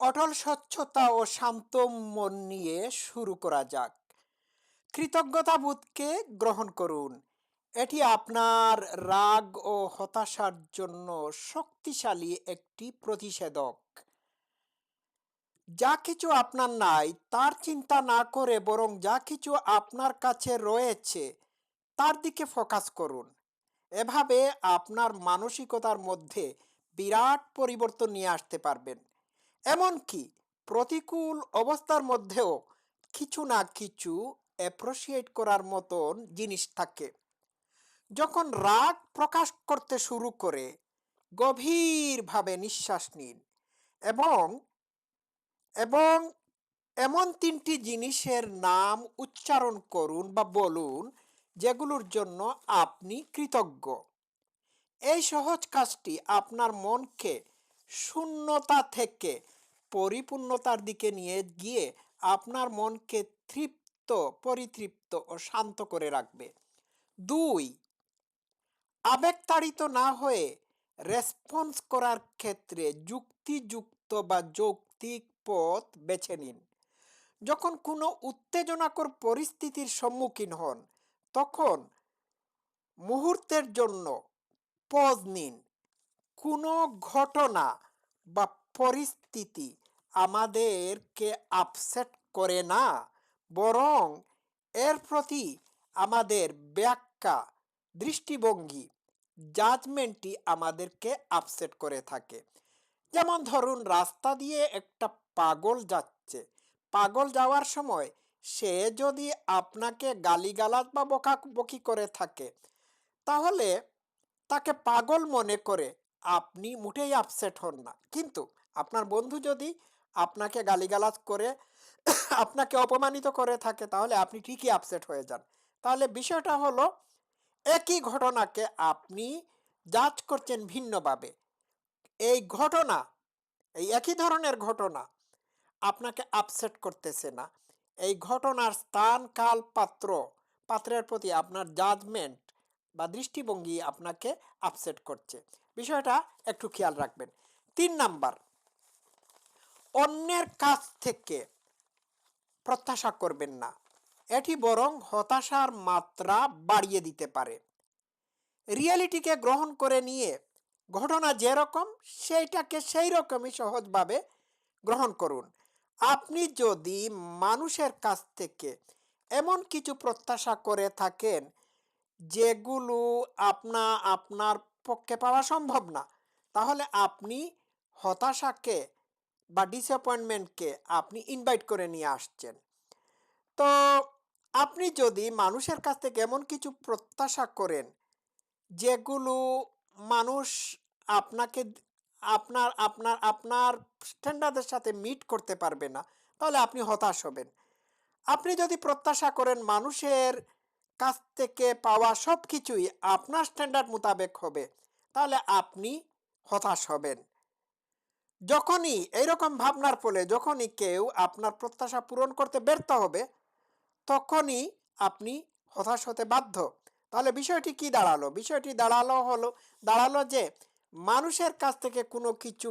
অটল স্বচ্ছতা ও শান্ত মন নিয়ে শুরু করা যাক। কৃতজ্ঞতাবোধকে গ্রহণ করুন। এটি আপনার রাগ ও হতাশার জন্য শক্তিশালী একটি প্রতিষেধক। যা কিছু আপনার নাই, তার চিন্তা না করে বরং যা কিছু আপনার কাছে রয়েছে, তার দিকে ফোকাস করুন। এভাবে আপনার মানসিকতার মধ্যে বিরাট পরিবর্তন নিয়ে আসতে পারবেন। এমনকি প্রতিকূল অবস্থার মধ্যেও কিছু না কিছু অ্যাপ্রোসিয়েট করার মতন জিনিস থাকে। যখন রাগ প্রকাশ করতে শুরু করে, গভীরভাবে নিঃশ্বাস নিন এবং এবং এমন তিনটি জিনিসের নাম উচ্চারণ করুন বা বলুন যেগুলোর জন্য আপনি কৃতজ্ঞ। এই সহজ কাজটি আপনার মনকে শূন্যতা থেকে পরিপূর্ণতার দিকে নিয়ে গিয়ে আপনার মনকে তৃপ্ত, পরিতৃপ্ত ও শান্ত করে রাখবে। দুই, আবেগতাড়িত না হয়ে রেসপন্স করার ক্ষেত্রে যুক্তিযুক্ত বা যৌক্তিক পথ বেছে নিন। যখন কোনো উত্তেজনাকর পরিস্থিতির সম্মুখীন হন, তখন মুহূর্তের জন্য পজ নিন। কোনো ঘটনা বা পরিস্থিতি আমাদেরকে আপসেট করে না, বরং এর প্রতি আমাদের ব্যাখ্যা, দৃষ্টিভঙ্গি জাজমেন্টটি আমাদেরকে আপসেট করে থাকে। যেমন ধরুন, রাস্তা দিয়ে একটা পাগল যাচ্ছে। পাগল যাওয়ার সময় সে যদি আপনাকে গালিগালাজ বা বকা বকি করে থাকে, তাহলে তাকে পাগল মনে করে আপনি মোটেই আপসেট হন না। কিন্তু আপনার বন্ধু যদি আপনাকে গালিগালাজ করে আপনাকে অপমানিত করে থাকে, তাহলে আপনি ঠিকই আপসেট হয়ে যান। তাহলে বিষয়টা হলো, একই ঘটনাকে আপনি জাজ করছেন ভিন্নভাবে। এই ঘটনা, এই একই ধরনের ঘটনা আপনাকে আপসেট করতেছে না। এই ঘটনার স্থান, কাল, পাত্র, পাত্রের প্রতি আপনার জাজমেন্ট বা দৃষ্টিভঙ্গি আপনাকে আপসেট করছে। বিষয়টা একটু খেয়াল রাখবেন। তিন নাম্বার অন্যের কাছ থেকে প্রত্যাশা করবেন না। এটি বরং হতাশার মাত্রা বাড়িয়ে দিতে পারে। রিয়েলিটিকে গ্রহণ করে নিয়ে ঘটনা যেরকম, সেইটাকে সেই রকমই সহজভাবে গ্রহণ করুন। আপনি যদি মানুষের কাছ থেকে এমন কিছু প্রত্যাশা করে থাকেন, যেগুলো আপনা, আপনার পক্ষে পাওয়া সম্ভব না, তাহলে আপনি হতাশাকে বা ডিসঅ্যাপয়েন্টমেন্টকে আপনি ইনভাইট করে নিয়ে আসছেন। তো আপনি যদি মানুষের কাছ থেকে এমন কিছু প্রত্যাশা করেন, যেগুলো মানুষ আপনাকে আপনার আপনার আপনার স্ট্যান্ডার্ডের সাথে মিট করতে পারবে না, তাহলে আপনি হতাশ হবেন। আপনি যদি প্রত্যাশা করেন মানুষের কাছ থেকে পাওয়া সব কিছুই আপনার স্ট্যান্ডার্ড মোতাবেক হবে, তাহলে আপনি হতাশ হবেন। যখনই এইরকম ভাবনার ফলে যখনই কেউ আপনার প্রত্যাশা পূরণ করতে ব্যর্থ হবে, তখনই আপনি হতাশ হতে বাধ্য। তাহলে বিষয়টি কি দাঁড়াল? বিষয়টি দাঁড়াল হলো, দাঁড়াল যে মানুষের কাছ থেকে কোনো কিছু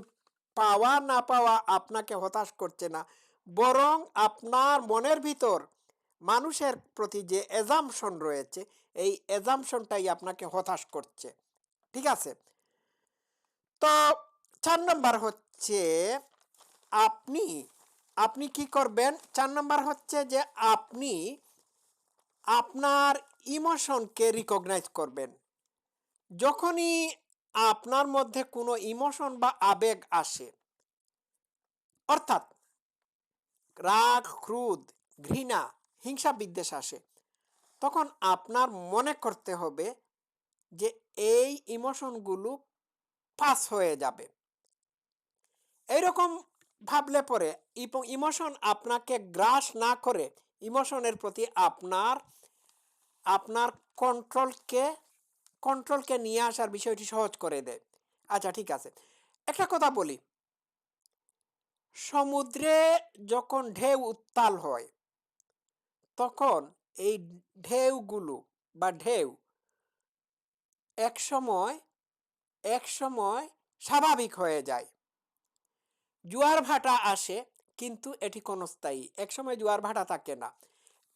পাওয়া না পাওয়া আপনাকে হতাশ করছে না। বরং আপনার মনের ভিতর মানুষের প্রতি যে এজামশন রয়েছে, এই এজামশনটাই আপনাকে হতাশ করছে। ঠিক আছে? তো চার নম্বর হচ্ছে আপনি আপনি কি করবেন? চার নম্বর হচ্ছে যে আপনি আপনার ইমোশনকে রিকগনাইজ করবেন। যখনই আপনার মধ্যে কোনো ইমোশন বা আবেগ আসে, অর্থাৎ রাগ, ক্রোধ, ঘৃণা, হিংসা, বিদ্বেষ আসে, তখন আপনার মনে করতে হবে যে এই ইমোশনগুলো পাস হয়ে যাবে। এইরকম ভাবলে পরে ইমোশন আপনাকে গ্রাস না করে ইমোশনের প্রতি আপনার আপনার কন্ট্রোলকে কন্ট্রোলকে নিয়ে আসার বিষয়টি সহজ করে দেয়। আচ্ছা ঠিক আছে। একটা কথা বলি। সমুদ্রে যখন ঢেউ উত্তাল হয়, তখন এই ঢেউগুলো বা ঢেউ এক সময় এক সময় স্বাভাবিক হয়ে যায়। জোয়ার ভাটা আসে, কিন্তু এটি ক্ষণস্থায়ী একসময় জোয়ার ভাটা থাকে না।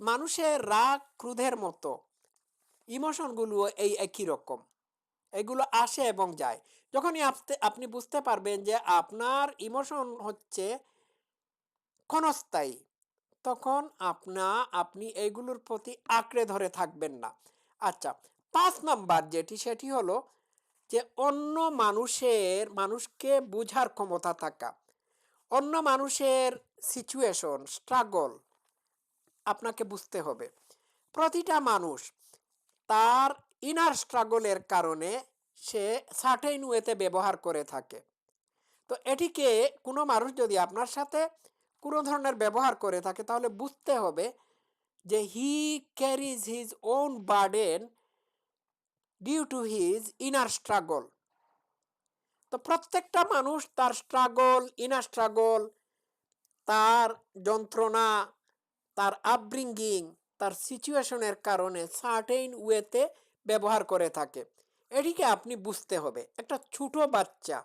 মানুষের রাগ ক্রোধের মতো। ইমোশনগুলো এই একই রকম। এগুলো আসে এবং যায়। যখনই আপনি- বুঝতে পারবেন যে আপনার ইমোশন হচ্ছে ক্ষণস্থায়ী তখন আপনা, আপনি এইগুলোর প্রতি আঁকড়ে ধরে থাকবেন না। আচ্ছা পাঁচ নাম্বার যেটি, সেটি হলো যে অন্য মানুষের, মানুষকে বোঝার ক্ষমতা থাকা। অন্য মানুষের সিচুয়েশন স্ট্রাগল আপনাকে বুঝতে হবে। প্রতিটা মানুষ তার ইনার স্ট্রাগলের কারণে সে সার্টেন ওয়েতে ব্যবহার করে থাকে। তো এটিকে কোনো মানুষ যদি আপনার সাথে কোনো ধরনের ব্যবহার করে থাকে, তাহলে বুঝতে হবে যে he carries his own burden due to his inner struggle তো প্রত্যেকটা মানুষ তার স্ট্রাগল ইনার স্ট্রাগল তার যন্ত্রণা, তার আপব্রিঙ্গিং তার সিচুয়েশনের কারণে সার্টেইন ওয়েতে ব্যবহার করে থাকে। এটিকে আপনি বুঝতে হবে। একটা ছোট বাচ্চা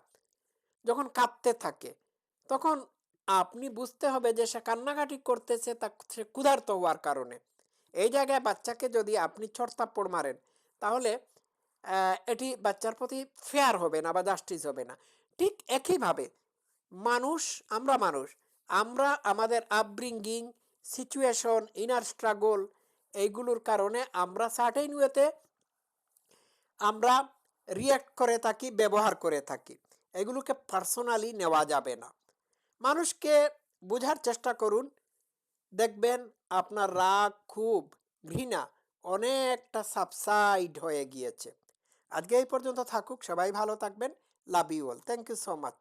যখন কাঁদতে থাকে, তখন আপনি বুঝতে হবে যে সে কান্নাকাটি করতেছে, তা সে ক্ষুধার্ত হওয়ার কারণে। এই জায়গায় বাচ্চাকে যদি আপনি ছড়তাপ্পড় মারেন, তাহলে এটি বাচ্চার প্রতি ফেয়ার হবে না বা জাস্টিস হবে না। ঠিক একইভাবে মানুষ, আমরা মানুষ, আমরা আমাদের আপব্রিঙ্গিং সিচুয়েশন ইনার স্ট্রাগল এইগুলোর কারণে আমরা সার্টেন ওয়েতে আমরা রিয়াক্ট করে থাকি, ব্যবহার করে থাকি। এগুলোকে পার্সোনালি নেওয়া যাবে না। মানুষকে বোঝার চেষ্টা করুন, দেখবেন আপনার রাগ খুব ঘৃণা অনেকটা সাবসাইড হয়ে গিয়েছে। আজকে এই পর্যন্ত থাকুক সবাই ভালো থাকবেন। Love you all thank you so much